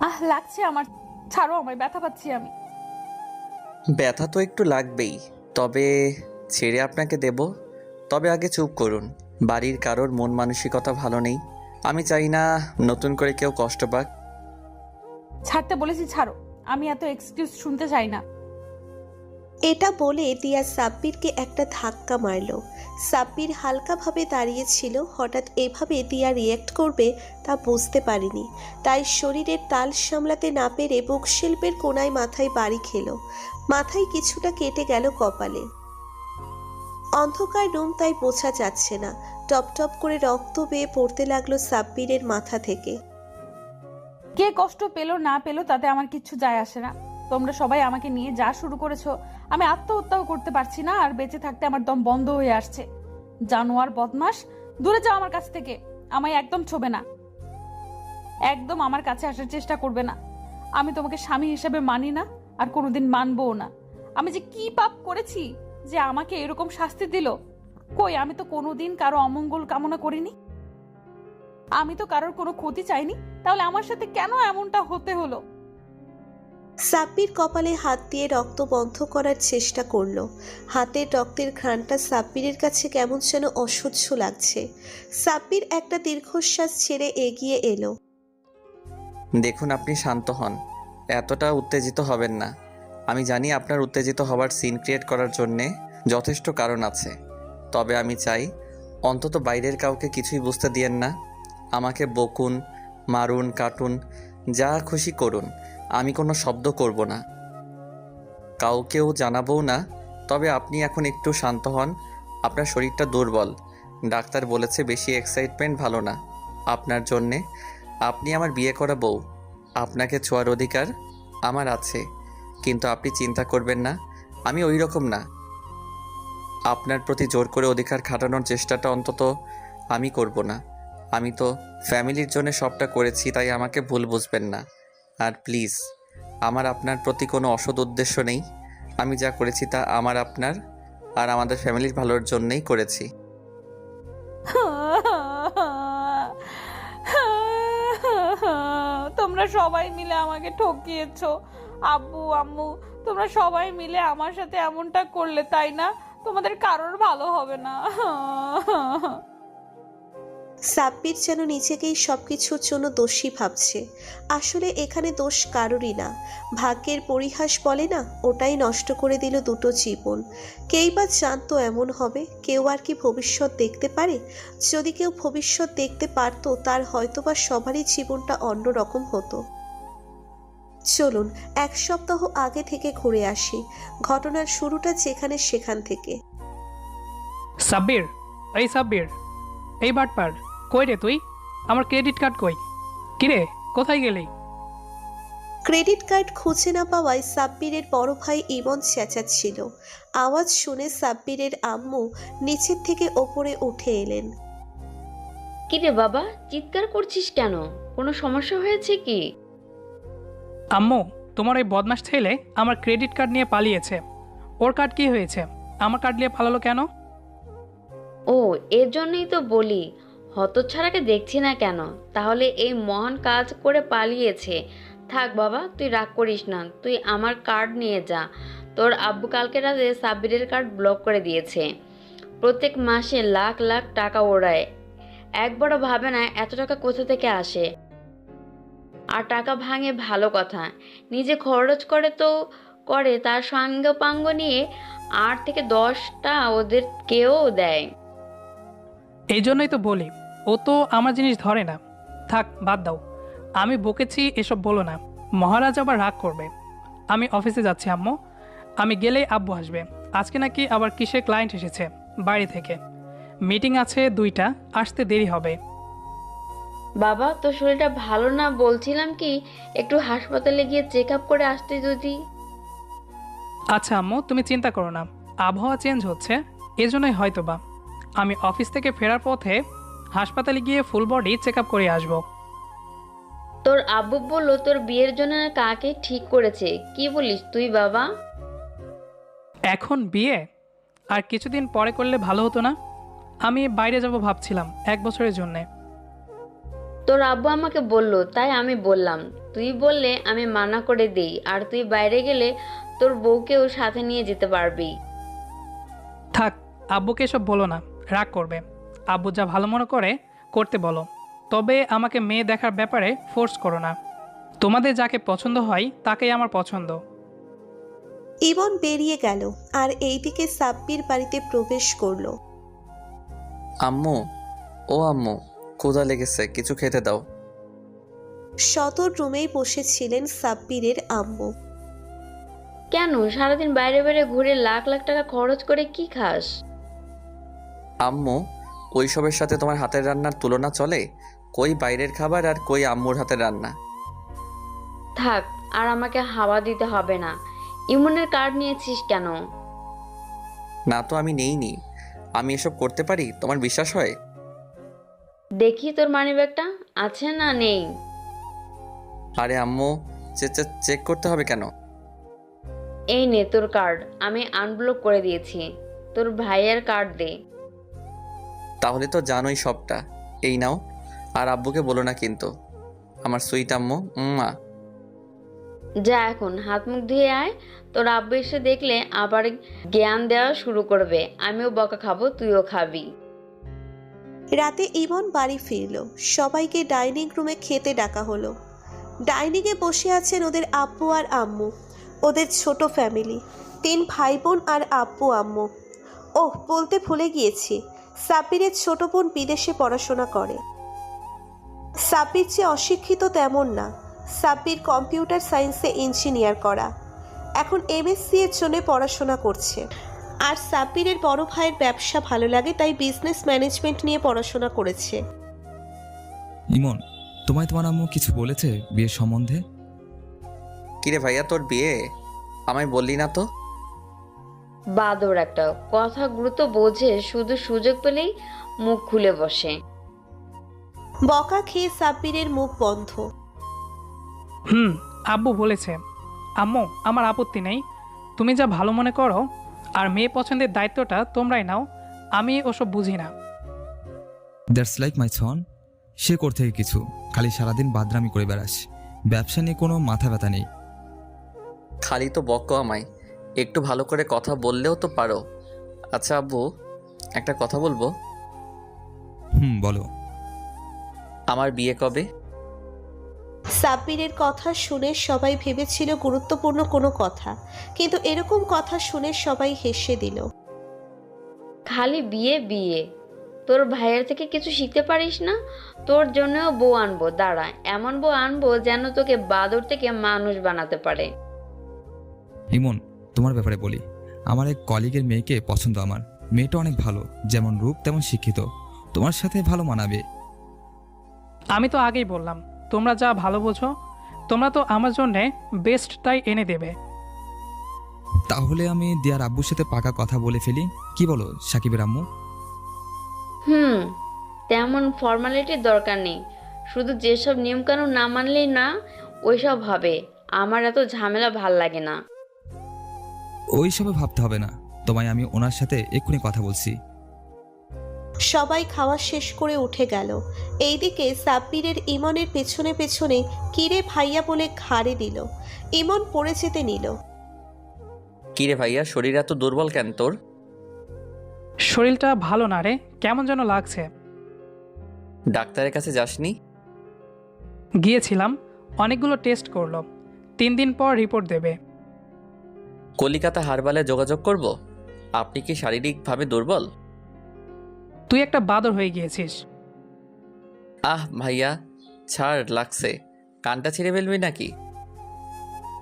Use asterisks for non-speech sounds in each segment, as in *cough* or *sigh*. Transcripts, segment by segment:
আহ লাগছে আমার। ছাড়ো আমায় ব্যথা পাচ্ছি আমি। ব্যথা তো একটু লাগবেই তবে ছেড়ে আপনাকে দেব। তবে আগে চুপ করুন বাড়ির কারোর মন মানসিকতা ভালো নেই। আমি চাই না নতুন করে কেউ কষ্ট পাক। ছাড়তে বলেছি ছাড়ো। আমি এত এক্সকিউজ শুনতে চাই না। এটা বলে দিয়া সাব্বিরকে একটা ধাক্কা মারলো। সাব্বির হালকাভাবে দাঁড়িয়েছিল, হঠাৎ এভাবে দিয়া রিয়্যাক্ট করবে তা বুঝতে পারিনি। তাই শরীরের তাল সামলাতে না পেরে বুকশিল্পের কোনায় মাথায় বাড়ি খেলো। মাথায় কিছুটা কেটে গেল কপালে। অন্ধকার রুম তাই বোঝা যাচ্ছে না। টপ টপ করে রক্ত বেয়ে পড়তে লাগল সাব্বিরের মাথা থেকে। কে কষ্ট পেল না পেল তাতে আমার কিচ্ছু যায় আসে না। তোমরা সবাই আমাকে নিয়ে যা শুরু করেছ, আমি আত্মহত্যাও করতে পারছি না আর বেঁচে থাকতে আমার দম বন্ধ হয়ে আসছে। জানোয়ার বদমাস দূরে যাও আমার কাছ থেকে। আমায় একদম ছোবে না। একদম আমার কাছে আসার চেষ্টা করবে না। আমি তোমাকে স্বামী হিসেবে মানি না আর কোনোদিন মানবও না। আমি যে কি পাপ করেছি যে আমাকে এরকম শাস্তি দিল? কই, আমি তো কোনোদিন কারও অমঙ্গল কামনা করিনি? আমি তো কারোর কোনো ক্ষতি চাইনি। তাহলে আমার সাথে কেন এমনটা হতে হলো? সাব্বির কপালে হাত দিয়ে রক্ত বন্ধ করার চেষ্টা করল। হাতের রক্তের ঘ্রাণটা সাব্বিরের কাছে কেমন যেন অসহ্য লাগছে। সাব্বির একটা দীর্ঘশ্বাস ছেড়ে এগিয়ে এলো। দেখুন, আপনি শান্ত হন। এতটা উত্তেজিত হবেন না। আমি জানি আপনার উত্তেজিত হওয়ার সিন ক্রিয়েট করার জন্যে যথেষ্ট কারণ আছে। তবে আমি চাই, অন্তত বাইরের কাউকে কিছুই বুঝতে দিয়েন না। আমাকে বকুন, মারুন, কাটুন, যা খুশি করুন। আমি কোনো শব্দ করব না। কাউকেও জানাবও না, তবে আপনি এখন একটু শান্ত হন। আপনার শরীরটা দুর্বল। ডাক্তার বলেছে বেশি এক্সাইটমেন্ট ভালো না। আপনার জন্যে, আপনি আমার বিয়ে করা বউ। আপনাকে ছোঁয়ার অধিকার আমার আছে। কিন্তু আপনি চিন্তা করবেন না, আমি ওই রকম না। আপনার প্রতি জোর করে অধিকার খাটানোর চেষ্টাটা অন্তত আমি করব না। আমি তো ফ্যামিলির জন্য সবটা করেছি, তাই আমাকে ভুল বুঝবেন না। আর প্লিজ, আমার আপনার প্রতি কোনো অসৎ উদ্দেশ্য নেই। আমি যা করেছি তা আমার আপনার আর আমাদের ফ্যামিলির ভালোর জন্যই করেছি। *laughs* তোমরা সবাই মিলে আমাকে ঠকিয়েছো। আব্বু, আম্মু, তোমরা সবাই মিলে আমার সাথে এমনটা করলে, তাই না? তোমাদের কারোর ভালো হবে না। *laughs* সাব্বির যেন নিজেকেই সব কিছুর জন্য দোষী ভাবছে। আসলে এখানে দোষ কারোরই না। ভাগ্যের পরিহাস বলে না, ওটাই নষ্ট করে দিল দুটো জীবন। কেই বা জানতো এমন হবে, কেউ আর কি ভবিষ্যৎ দেখতে পারে? যদি কেউ ভবিষ্যৎ দেখতে পারতো, তার হয়তোবা সবারই জীবনটা অন্যরকম হতো। চলুন, এক সপ্তাহ আগে থেকে ঘুরে আসি। ঘটনার শুরুটা যেখানে সেখান থেকে। সাব্বির, এই সাব্বির, এই বাটপার। কই রে তুই? আমার ক্রেডিট কার্ড কই? কিরে কোথায় গেলি? ক্রেডিট কার্ড খুঁজে না পাওয়ায় সাব্বিরের বড় ভাই ইমন চেঁচাচ্ছিল। আওয়াজ শুনে সাব্বিরের আম্মু নিচের থেকে ওপরে উঠে এলেন। কিরে বাবা চিৎকার করছিস কেন? কোনো সমস্যা হয়েছে কি? আম্মু তোমার ওই বদমাস ছেলে আমার ক্রেডিট কার্ড নিয়ে পালিয়েছে। ওর কার্ড কি হয়েছে? আমার কার্ড নিয়ে পালালো কেন? ও এর জন্যই তো বলি। হতচ্ছাড়াকে দেখছি না কেন? তাহলে এই মহান কাজ করে পালিয়েছে। থাক বাবা, তুই রাগ করিস না, তুই আমার কার্ড নিয়ে যা। তোর আব্বু কালকে রাতে সাব্বিরের কার্ড ব্লক করে দিয়েছে। প্রত্যেক মাসে লাখ লাখ টাকা ওড়ায়। একবারও ভাবে না এত টাকা কোথা থেকে আসে। আর টাকা ভাঙে ভালো কথা। নিজে খরচ করে তো করে, তার সঙ্গ পাঙ্গ নিয়ে আট থেকে দশটা ওদের কেউ দেয়। এই জন্যই তো বলি ও তো আমার জিনিস ধরে না। থাক বাদ দাও। আমি বকেছি এসব বলো না। মহারাজ আবার রাগ করবে। আমি অফিসে যাচ্ছি আম্মু। আমি গেলেই আব্বু আসবে। আজকে নাকি আবার কিসের ক্লায়েন্ট এসেছে? বাড়ি থেকে। মিটিং আছে দুইটা আসতে দেরি হবে। বাবা তোর শরীরটা ভালো না বলছিলাম কি? একটু হাসপাতালে গিয়ে চেক আপ করে আসতে যদি। আচ্ছা আম্মু তুমি চিন্তা করো না। আবহাওয়া চেঞ্জ হচ্ছে এজন্যই হয়তো বা আমি অফিস থেকে ফেরার পথে হাসপাতালে গিয়ে ফুল বডি চেক আপ করে আসব। তোর আব্বু বলল তোর বিয়ের জন্য কাকে ঠিক করেছে? কি বলিস তুই বাবা? এখন বিয়ে? আর কিছুদিন পরে করলে ভালো হতো না? আমি বাইরে যাব ভাবছিলাম এক বছরের জন্যে। তোর আব্বু আমাকে বলল তাই আমি বললাম। তুই বললে আমি মানা করে দেই আর তুই বাইরে গেলে তোর বউকেও সাথে নিয়ে যেতে পারবি। থাক আব্বুকে এসব বলো না রাগ করবে। আব্বু যা ভালো মনে করে করতে বলো। তবে আমাকে মেয়ে দেখার ব্যাপারে ফোর্স করো না। তোমাদের যাকে পছন্দ হয় তাকেই আমার পছন্দ। ইমন বেরিয়ে গেল আর এইদিকে সাব্বির বাড়িতে প্রবেশ করল। আম্মু ও আম্মু ক্ষুধা লেগেছে কিছু খেতে দাও। সদর রুমেই বসেছিলেন সাব্বিরের আম্মু। কেন? সারাদিন বাইরে বাইরে ঘুরে লাখ লাখ টাকা খরচ করে কি খাস? আম্মু ওইসবের সাথে তোমার হাতের রান্নার তুলনা চলে? কই বাইরের খাবার আর কই আম্মুর হাতের রান্না? থাক আর আমাকে হাওয়া দিতে হবে না। ইমনের কার্ড নিয়েছিস কেন? না তো আমি নেইনি। আমি এসব করতে পারি? তোমার বিশ্বাস হয়? দেখি তোর মানিব্যাগটা আছে না নেই? আরে আম্মু চেক করতে হবে কেন? এই নে তোর কার্ড। আমি আনব্লক করে দিয়েছি। তোর ভাইয়ের কার্ড দে। তাহলে তো জানোই সবটা। এই নাও। আর আব্বুকে বলো না কিন্তু। আমার সুইট আম্মু মা যা এখন হাত মুখ ধুয়ে আয়। তোর আব্বু এসে দেখলে আবার জ্ঞান দেওয়া শুরু করবে। আমিও বকা খাব তুইও খাবি। রাতে ইমন বাড়ি ফিরল। সবাইকে ডাইনিং রুমে খেতে ডাকা হলো। ডাইনিংয়ে বসে আছেন ওদের আব্বু আর আম্মু। ওদের ছোট ফ্যামিলি। তিন ভাই বোন আর আব্বু আম্মু। ওহ বলতে ভুলে গিয়েছি। সাব্বিরের ছোট বোন বিদেশে পড়াশোনা করে। সাব্বির যে অশিক্ষিত তেমন না। সাব্বির কম্পিউটার সায়েন্সে ইঞ্জিনিয়ার করা। এখন এমএসসি এর জন্য পড়াশোনা করছে। আর সাব্বিরের বড় ভাইয়ের ব্যবসা ভালো লাগে তাই বিজনেস ম্যানেজমেন্ট নিয়ে পড়াশোনা করেছে। ইমন তোমায় তোমার আম্মু কিছু বলেছে বিয়ের সম্বন্ধে? কিরে ভাইয়া তোর বিয়ে? আমায় বললি না তো? বাদর একটা কথাগুলো তো বোঝে শুধু সুযোগ পেলেই মুখ খুলে বসে। বকা খেয়ে সাব্বিরের মুখ বন্ধ। হুম আব্বু বলেছে আম্মু আমার আপত্তি নেই। তুমি যা ভালো মনে করো আর মেয়ে পছন্দের দায়িত্বটা তোমরাই নাও আমি ওসব বুঝি না। দ্যাটস লাইক মাই সন সে করতে কিছু। খালি সারাদিন বাদরামি করে বেড়াস। ব্যবসা নিয়ে কোনো মাথা ব্যথা নেই। খালি তো বক আমায় একটু ভালো করে কথা বললেও তো পারো। আচ্ছা আব্বু একটা কথা বলব? হুম বলো। আমার বিয়ে কবে? সাব্বিরের কথা শুনে সবাই ভেবেছিল গুরুত্বপূর্ণ কোনো কথা কিন্তু এরকম কথা শুনে সবাই হেসে দিল। খালি বিয়ে বিয়ে। তোর ভাইয়ের থেকে কিছু শিখতে পারিস না? তোর জন্যও বউ আনব দাঁড়া। এমন বউ আনব যেন তোকে বাদর থেকে মানুষ বানাতে পারে। ইমন তোমার ব্যাপারে বলি আমার এক কলিগের মেয়েকে পছন্দ আমার। মেয়েটা অনেক ভালো যেমন রূপ তেমন শিক্ষিত। তোমার সাথে ভালো মানাবে। আমি তো আগেই বললাম তোমরা যা ভালো বোঝো তোমরা তো আমার জন্যে বেস্টটাই এনে দেবে। তাহলে আমি দিয়ার আব্বুর সাথে পাকা কথা বলে ফেলি। কি বলো সাকিবের আম্মু? হুম তেমন ফর্মালিটির দরকার নেই। শুধু যেসব নিয়মকানুন না মানলেই না ওইসব হবে। আমার এত ঝামেলা ভালো লাগে না। ওই সবে ভাবতে হবে না। তোমায় আমি ওনার সাথে এক্ষুনি কথা বলছি। সবাই খাওয়া শেষ করে উঠে গেল। এইদিকে সাব্বিরের ইমনের পেছনে পেছনে কিরে ভাইয়া বলে ঘাড়ে দিল। ইমন পড়ে যেতে নিল। কিরে ভাইয়া শরীর এত দুর্বল কেন তোর? শরীরটা ভালো না রে কেমন যেন লাগছে। ডাক্তারের কাছে যাসনি? গিয়েছিলাম অনেকগুলো টেস্ট করল। তিন দিন পর রিপোর্ট দেবে। কলিকাতা হারবালে যোগাযোগ করব? আপনি কি শারীরিকভাবে দুর্বল? তুই একটা বাদর হয়ে গিয়েছিস। আহ ভাইয়া ছাড় লাগছে। কানটা ছিঁড়ে ফেলবি নাকি?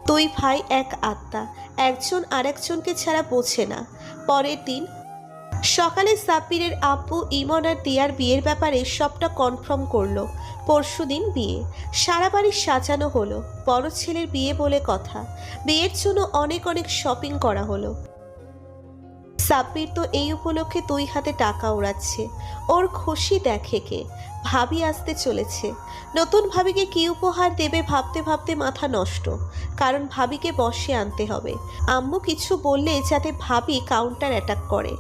তুই ভাই এক আত্মা। একজন আরেকজনকে ছাড়া বোঝে না। পরের দিন সকালে সাব্বিরের আব্বু ইমন আর দিয়ার বিয়ের ব্যাপারে সবটা কনফার্ম করল। পরশুদিন বিয়ে। সারা বাড়ি সাজানো হলো। বড় ছেলের বিয়ে বলে কথা। বিয়ের জন্য অনেক অনেক শপিং করা হলো। সাব্বির তো এই উপলক্ষে দুই হাতে টাকা ওড়াচ্ছে ওর খুশি দেখে কে? ভাবি আসতে চলেছে। নতুন ভাবিকে কি উপহার দেবে ভাবতে ভাবতে মাথা নষ্ট। কারণ ভাবিকে বসে আনতে হবে। আম্মু কিছু বললে যাতে ভাবি কাউন্টার অ্যাটাক করে।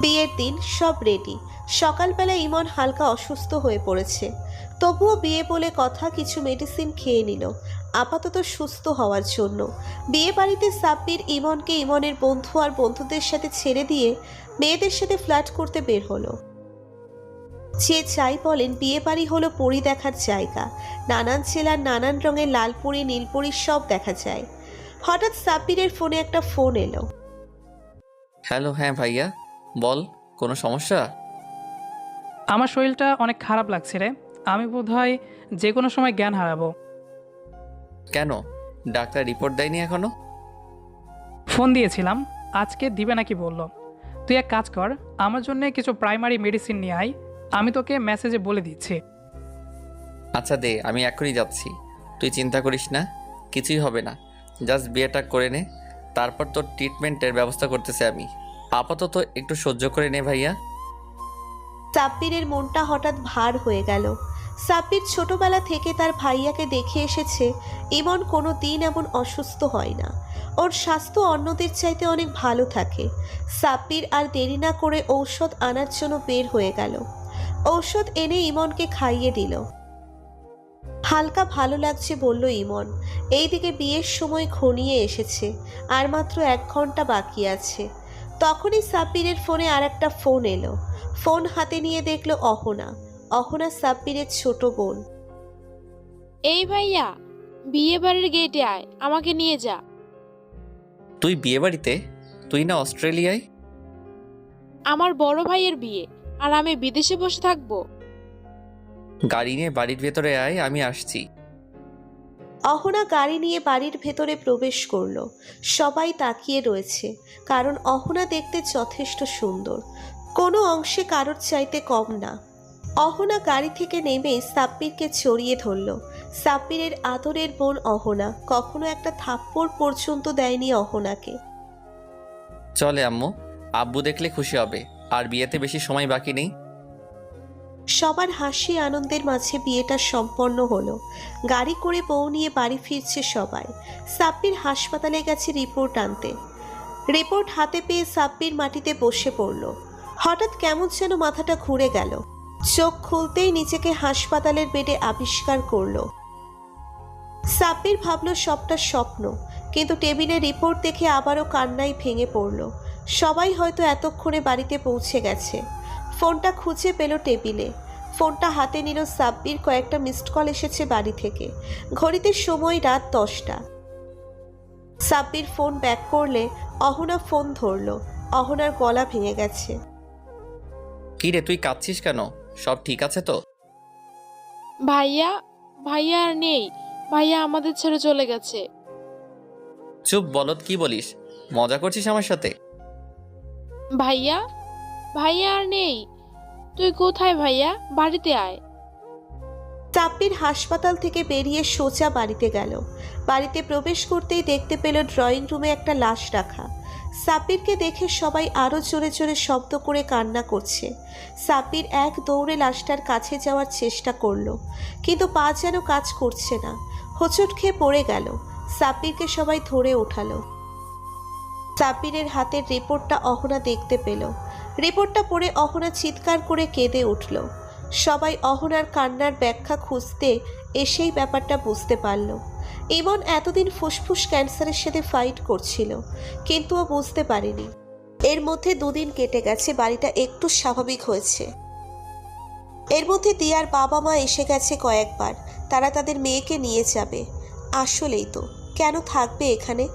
বিয়ের দিন সব রেডি সকালবেলা ইমন হালকা অসুস্থ হয়ে পড়েছে। তবুও বিয়ে বলে কথা কিছু মেডিসিন খেয়ে নিল। আপাতত সুস্থ হওয়ার জন্য। বিয়ে বাড়িতে সাব্বির ইমনকে ইমনের বন্ধু আর বন্ধুদের সাথে ছেড়ে দিয়ে মেয়েদের সাথে ফ্ল্যাট করতে বের হলো। যে চাই বলেন বিয়ে বাড়ি হলো পরি দেখার জায়গা। নানান জেলার নানান রঙের লালপুরি, নীলপুরি সব দেখা যায়। হঠাৎ সাব্বিরের ফোনে একটা ফোন এলো। হ্যালো হ্যাঁ ভাইয়া। বল কোনো সমস্যা? আমার শরীরটা অনেক খারাপ লাগছে রে। আমি বোধহয় যে কোনো সময় জ্ঞান হারাবো। কেন? ডাক্তার রিপোর্ট দেয়নি এখনও? ফোন দিয়েছিলাম। আজকে দিবে নাকি বলল। তুই এক কাজ কর আমার জন্য কিছু প্রাইমারি মেডিসিন নিয়ে আয়। আমি তোকে মেসেজে বলে দিচ্ছি। আচ্ছা দে আমি এখনই যাচ্ছি। তুই চিন্তা করিস না কিছুই হবে না। জাস্ট বিয়েটা করে নে। তারপর তোর ট্রিটমেন্টের ব্যবস্থা করতেছে আমি। আপাতত একটু সহ্য করে নে ভাইয়া। সাব্বিরের মনটা হঠাৎ ভার হয়ে গেল। সাব্বির ছোটবেলা থেকে তার ভাইয়াকে দেখে এসেছে ইমন কোনো দিন এমন অসুস্থ হয় না। ওর স্বাস্থ্য অন্যদের চাইতে অনেক ভালো থাকে। সাব্বির আর দেরি না করে ঔষধ আনার জন্য বের হয়ে গেল। ঔষধ এনে ইমনকে খাইয়ে দিল। হালকা ভালো লাগছে বলল ইমন। এইদিকে বিয়ের সময় ঘনিয়ে এসেছে, আর মাত্র এক ঘণ্টা বাকি আছে। তখনই সাব্বিরের ফোনে আর একটা ফোন এলো। ফোন হাতে নিয়ে দেখল অহনা। অহনা সাব্বিরের ছোট বোন। এই ভাইয়া বিয়ে বাড়ির গেটে আয় আমাকে নিয়ে যা। তুই বিয়ে বাড়িতে তুই না অস্ট্রেলিয়ায়? আমার বড় ভাইয়ের বিয়ে আর আমি বিদেশে বসে থাকব। গাড়ি নিয়ে বাড়ির ভেতরে আয় আমি আসছি। অহনা গাড়ি নিয়ে বাড়ির ভেতরে প্রবেশ করল। সবাই তাকিয়ে রয়েছে, কারণ অহনা দেখতে যথেষ্ট সুন্দর। কোনো অংশে কারোর চাইতে কম না। অহনা গাড়ি থেকে নেমে সাব্বিরকে চড়িয়ে ধরল। সাব্বিরের আদরের বোন অহনা কখনো একটা থাপ্পড় পর্যন্ত দেয়নি অহনাকে। চলে আম্মু, আব্বু দেখলে খুশি হবে, আর বিয়েতে বেশি সময় বাকি নেই। সবার হাসি আনন্দের মাঝে বিয়েটা সম্পন্ন হলো। গাড়ি করে বউ নিয়ে বাড়ি ফিরছে সবাই। সাব্বির হাসপাতালে গেছে রিপোর্ট আনতে। রিপোর্ট হাতে পেয়ে সাব্বির মাটিতে বসে পড়ল। হঠাৎ কেমন যেন মাথাটা ঘুরে গেল। চোখ খুলতেই নিজেকে হাসপাতালের বেডে আবিষ্কার করল। সাব্বির ভাবলো, সবটা স্বপ্ন। কিন্তু টেবিলে রিপোর্ট দেখে আবারও কান্নায় ভেঙে পড়ল। সবাই হয়তো এতক্ষণে বাড়িতে পৌঁছে গেছে। ফোনটা খুঁজে পেল টেবিলে। ফোনটা হাতে নিল সাব্বির কয়েকটা মিসড কল এসেছে বাড়ি থেকে। ঘড়িতে সময় রাত দশটা। সাব্বির ফোন ব্যাক করলে অহনা ফোন ধরলো। অহনার গলা ভেঙে গেছে। কি রে তুই কাঁদছিস কেন? সব ঠিক আছে তো? ভাইয়া ভাইয়া আর নেই। ভাইয়া আমাদের ছেড়ে চলে গেছে। চুপ বলত কি বলিস? মজা করছিস আমার সাথে? ভাইয়া ভাইয়া আর নেই। তুই কোথায় ভাইয়া? বাড়িতে আয়। সাব্বির হাসপাতাল থেকে বেরিয়ে সোজা বাড়িতে গেল। বাড়িতে প্রবেশ করতেই দেখতে পেল ড্রয়িং রুমে একটা লাশ রাখা। সাব্বিরকে দেখে সবাই আরও জোরে জোরে শব্দ করে কান্না করছে। সাব্বির এক দৌড়ে লাশটার কাছে যাওয়ার চেষ্টা করল, কিন্তু পা যেন কাজ করছে না। হোঁচট খেয়ে পড়ে গেল। সাব্বিরকে সবাই ধরে ওঠালো। সাব্বিরের হাতের রিপোর্টটা অহনা দেখতে পেল। রিপোর্টটা পড়ে অহনা চিৎকার করে কেঁদে উঠল। সবাই অহনার কান্নার ব্যাখ্যা খুঁজতে এসেই ব্যাপারটা বুঝতে পারল। ইমন এতদিন ফুসফুস ক্যান্সারের সাথে ফাইট করছিল, কিন্তু ও বুঝতে পারেনি। এর মধ্যে দুদিন কেটে গেছে, বাড়িটা একটু স্বাভাবিক হয়েছে। এর মধ্যে দিয়ার বাবা মা এসে গেছে কয়েকবার, তারা তাদের মেয়েকে নিয়ে যাবে। আসলেই তো, কেন থাকবে এখানে?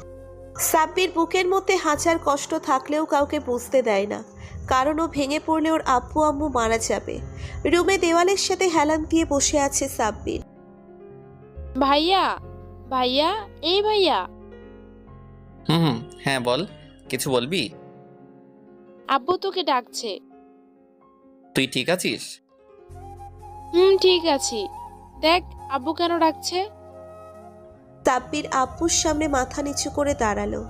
সাব্বির বুকের মধ্যে হাঁচার কষ্ট থাকলেও কাউকে বুঝতে দেয় না। কারণ ও ভেঙে পড়লে ওর আব্বু আম্মু মারা যাবে। রুমে দেওয়ালের সাথে হেলান দিয়ে বসে আছে সাব্বির। ভাইয়া ভাইয়া এই ভাইয়া। হুম হুম হ্যাঁ বল কিছু বলবি? আব্বু তোকে ডাকছে। তুই ঠিক আছিস? হুম ঠিক আছি। দেখ আব্বু কেন ডাকছে? সাব্বির আব্বুর সামনে মাথা নিচু করে দাঁড়াল।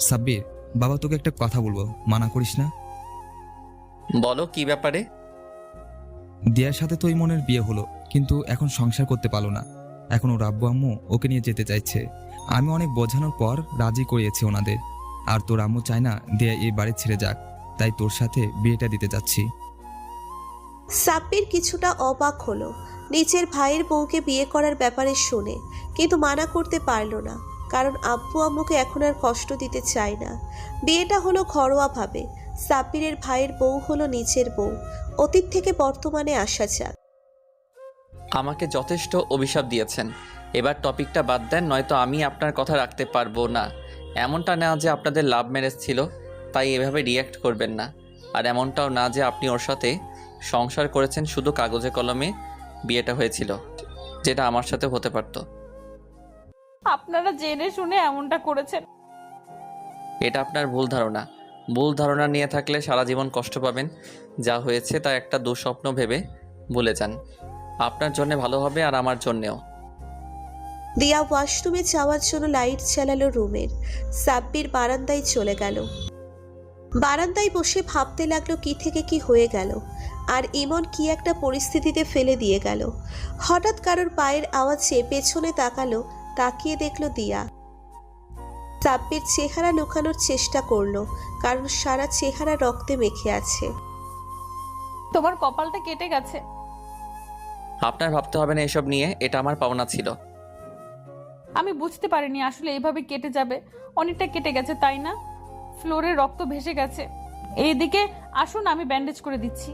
সাব্বির বাবা তোকে একটা কথা বলব মানা করিস না? বলো কি ব্যাপারে? দিয়ার সাথে তো মনের বিয়ে হলো কিন্তু এখন সংসার করতে পারল না। এখন ওর আব্বু আম্মু ওকে নিয়ে যেতে চাইছে। আমি অনেক বোঝানোর পর রাজি করিয়েছি ওনাদের। আর তোর আম্মু চায় না দেয়া এই বাড়ি ছেড়ে যাক তাই তোর সাথে বিয়েটা দিতে যাচ্ছি। সাব্বির কিছুটা অবাক হলো। নিজের ভাইয়ের বউকে বিয়ে করার ব্যাপারে শুনে কিন্তু মানা করতে পারল না। কারণ আব্বু আম্মুকে এখন আর কষ্ট দিতে চায় না। বিয়েটা হলো ঘরোয়াভাবে সাব্বিরের ভাইয়ের বউ হলো নিজের বউ। অতীত থেকে বর্তমানে আসা যাক। আমাকে যথেষ্ট অভিশাপ দিয়েছেন। এবার টপিকটা বাদ দেন, নয়তো আমি আপনার কথা রাখতে পারব না। এমনটা না যে আপনাদের লাভ ম্যারেজ ছিল, তাই এভাবে রিয়্যাক্ট করবেন না। আর এমনটাও না যে আপনি ওর সাথে সংসার করেছেন শুধু কাগজে কলমে বিয়েটা হয়েছিল, যেটা আমার সাথে হতে পারতো। আপনারা জেনে শুনে এমনটা করেছেন। এটা আপনার ভুল ধারণা। ভুল ধারণা নিয়ে থাকলে সারা জীবন কষ্ট পাবেন। যা হয়েছে তা একটা দুঃস্বপ্ন ভেবে ভুলে যান। আপনার জন্য ভালো হবে আর আমার জন্যেও। দিয়া ওয়াশরুমে যাওয়ার জন্য লাইট চালালো রুমের। সাব্বির বারান্দায় চলে গেল। বারান্দায় বসে ভাবতে লাগল কি থেকে কি হয়ে গেল। আর ইমন কি একটা পরিস্থিতিতে ফেলে দিয়ে গেল। হঠাৎ কারোর পায়ের আওয়াজে পেছনে তাকালো তাকিয়ে দেখল দিয়া। সাব্বির চেহারা লুকানোর চেষ্টা করল কারণ সারা চেহারা রক্তে মেখে আছে। তোমার কপালটা কেটে গেছে। আপনার ভাবতে হবে না এসব নিয়ে এটা আমার পাওনা ছিল। আমি বুঝতে পারিনি আসলে এইভাবে কেটে যাবে। অনেকটা কেটে গেছে তাই না? ফ্লোরে রক্ত ভেসে গেছে। এইদিকে আসুন আমি ব্যান্ডেজ করে দিচ্ছি।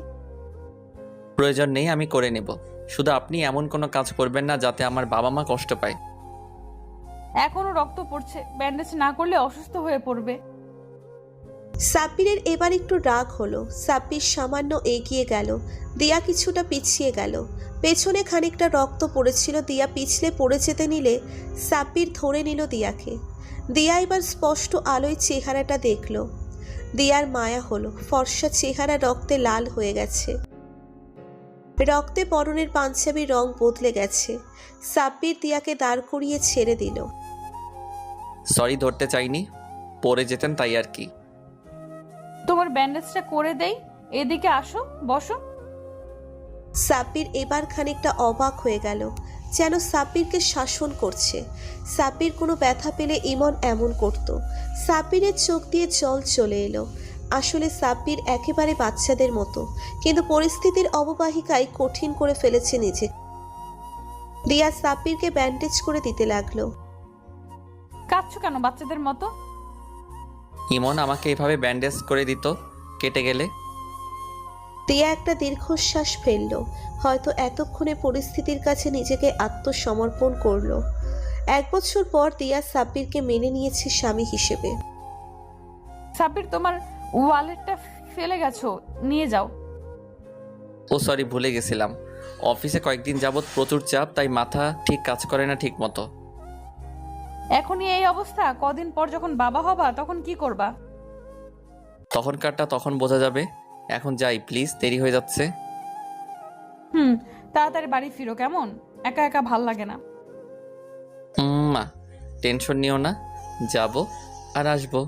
প্রয়োজন নেই আমি করে নেব। শুধু আপনি এমন কোনো কাজ করবেন না যাতে আমার বাবা মা কষ্ট পায়। এখনও রক্ত পড়ছে। ব্যান্ডেজ না করলে অসুস্থ হয়ে পড়বে। সাব্বিরের এবার একটু রাগ হলো। সাব্বির সামান্য এগিয়ে গেল। দিয়া কিছুটা পিছিয়ে গেল। পেছনে খানিকটা রক্ত পড়েছিল। দিয়া পিছলে পড়ে যেতে নিলে সাব্বির ধরে নিল দিয়াকে। দিয়া এবার স্পষ্ট আলোয় চেহারাটা দেখল। দিয়ার মায়া হলো। ফর্সা চেহারা রক্তে লাল হয়ে গেছে। রক্তে পরনের পাঞ্জাবির রং বদলে গেছে। সাব্বির দিয়াকে দাঁড় করিয়ে ছেড়ে দিল। সরি ধরতে চাইনি পড়ে যেতেন তাই আর কি। তোমার ব্যান্ডেজটা করে দেই এদিকে আসো বসো। সাব্বির এবার খানিকটা অবাক হয়ে গেল যেন সাব্বিরকে শাসন করছে। সাব্বির কোনো ব্যথা পেলে ইমন এমন করত। সাব্বিরের চোখ দিয়ে জল চলে এলো। আসলে সাব্বির একেবারে বাচ্চাদের মতো কিন্তু পরিস্থিতির অববাহিকায় কঠিন করে ফেলেছে নিজে দিয়া সাব্বিরকে ব্যান্ডেজ করে দিতে লাগল। কাঁদছো কেন বাচ্চাদের মতো? ইমন আমাকে এভাবে ব্যান্ডেজ করে দিত কেটে গেলে। দিয়া একটা দীর্ঘশ্বাস ফেলল হয়তো এতক্ষণে পরিস্থিতির কাছে নিজেকে আত্মসমর্পণ করল। এক বছর পর দিয়া সাব্বিরকে মেনে নিয়েছে স্বামী হিসেবে। সাবির তোমার ওয়ালেটটা ফেলে গেছো নিয়ে যাও। ও সরি ভুলে গেছিলাম। অফিসে কয়েকদিন যাবৎ প্রচুর চাপ তাই মাথা ঠিক কাজ করে না ঠিক মতো এখনই এই অবস্থা কদিন পর যখন বাবা হবা তখন কি করবা? তখনকারটা তখন বোঝা যাবে। এখন যাই প্লিজ দেরি হয়ে যাচ্ছে। হুম তাড়াতাড়ি বাড়ি ফিরো কেমন? একা একা ভালো লাগে না। উম, মা টেনশন নিও না। যাব আর আসব।